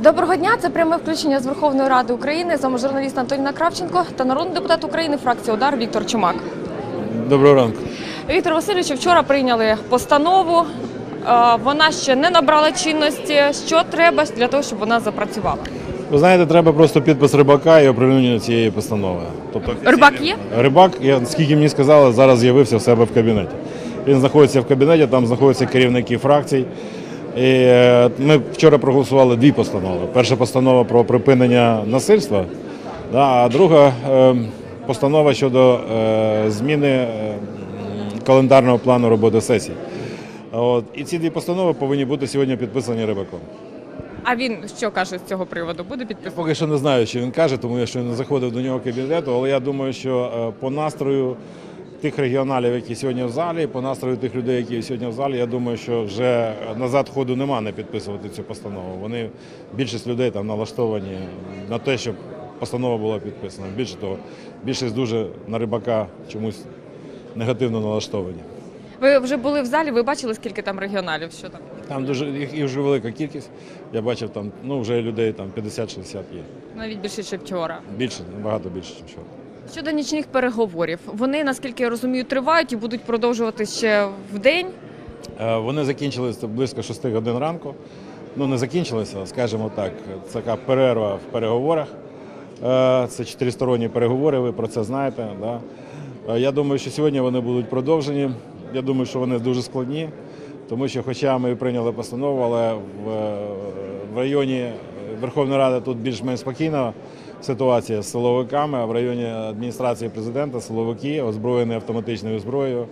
Доброго дня, це пряме включення з Верховної Ради України. З вами журналіст Антоніна Кравченко та народний депутат України фракції Удар Віктор Чумак. Доброго ранку. Віктор Васильович, вчора прийняли постанову. Е, Вона ще не набрала чинності. Що треба для того, щоб вона запрацювала? Ви знаєте, треба просто підпис рибака і оприлюднення цієї постанови. Тобто Рибак є? рибак, я скільки мені сказали, зараз з'явився в себе в кабінеті. Він знаходиться в кабінеті, там знаходяться керівники фракцій. І е, ми вчора проголосували дві постанови. Перша постанова про припинення насильства, а друга е, постанова щодо е, зміни календарного плану роботи сесії. От. І ці дві постанови повинні бути сьогодні підписані рибаком. А він що каже з цього приводу? Буде підписано? Поки що не знаю, що він каже, тому я ще не заходив до нього кабінету, але я думаю, що по настрою тих регіоналів, які сьогодні в залі, по настрою тих людей, які сьогодні в залі, я думаю, що вже назад ходу нема не підписувати цю постанову. Вони більшість людей там налаштовані на те, щоб постанова була підписана. Більше того, більшість дуже на рибака чомусь негативно налаштовані. Ви вже були в залі, ви бачили, скільки там регіоналів? Що там? Там дуже їх їх вже велика кількість. Я бачив там, ну вже людей там 50-60 є. Навіть більше, ніж вчора. Більше, набагато більше, ніж вчора. Щодо нічних переговорів, вони, наскільки я розумію, тривають і будуть продовжувати ще в день. Е, Вони закінчилися близько 6 годин ранку. Ну, не закінчилися, скажімо так. Це така перерва в переговорах. Е, Це чотиристоронні переговори, ви про це знаєте. Да? Е, Я думаю, що сьогодні вони будуть продовжені. Я думаю, що вони дуже складні, тому що, хоча ми прийняли постанову, але в, районі Верховної Ради тут більш-менш спокійна ситуація з силовиками, в районі адміністрації президента силовики, озброєні автоматичною зброєю,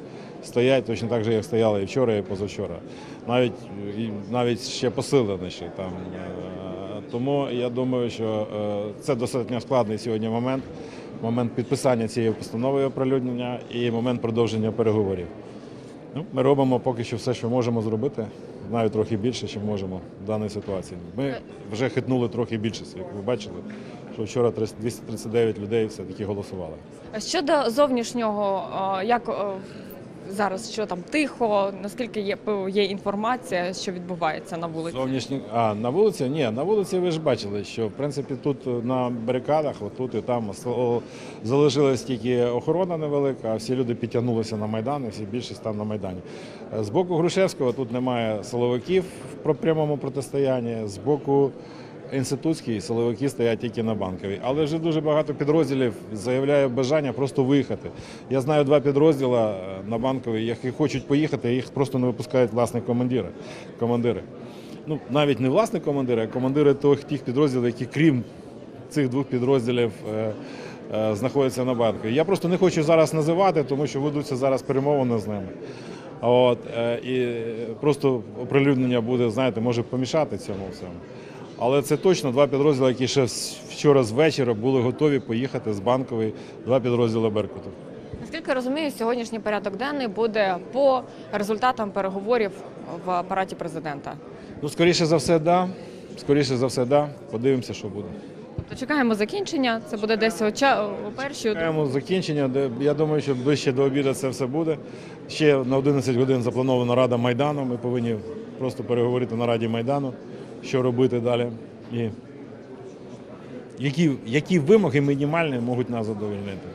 стоять точно так же, як стояли і вчора, і позавчора. Навіть, навіть ще посиленіші там. Е, Тому я думаю, що е, це достатньо складний сьогодні момент, момент підписання цієї постанови оприлюднення і момент продовження переговорів. Ну, ми робимо поки що все, що можемо зробити, навіть трохи більше, ніж можемо в даній ситуації. Ми вже хитнули трохи більшість, як ви бачили, що вчора 300 239 людей все-таки голосували. Щодо зовнішнього, як зараз що там тихо, наскільки є, є інформація, що відбувається на вулиці? Зовнішні а на вулиці? Ні, на вулиці ви ж бачили, що в принципі тут на барикадах, отут і там залишилась тільки охорона невелика, а всі люди підтягнулися на майдан, і всі більшість там на майдані. З боку Грушевського тут немає силовиків в прямому протистоянні. З боку інститутський силовики стоять тільки на банковій. Але вже дуже багато підрозділів заявляє бажання просто виїхати. Я знаю два підрозділи е, на банковій, які хочуть поїхати, їх просто не випускають власні командири. командири. Ну, навіть не власні командири, а командири тих, підрозділів, які крім цих двох підрозділів е, е, знаходяться на банковій. Я просто не хочу зараз називати, тому що ведуться зараз перемовини з ними. От, і просто оприлюднення буде, знаєте, може помішати цьому всьому. Але це точно два підрозділи, які ще вчора з вечора були готові поїхати з банкової, два підрозділи Беркуту. Наскільки розумію, сьогоднішній порядок денний буде по результатам переговорів в апараті президента. Ну, скоріше за все, да. Скоріше за все, да. Подивимося, що буде. Тобто чекаємо закінчення. Це буде десь о, ча- о першій. Чекаємо закінчення. де- Я думаю, що ближче до обіду це все буде. Ще на 11 годин запланована рада Майдану. Ми повинні просто переговорити на раді Майдану, що робити далі. І які, які вимоги мінімальні можуть нас задовольнити.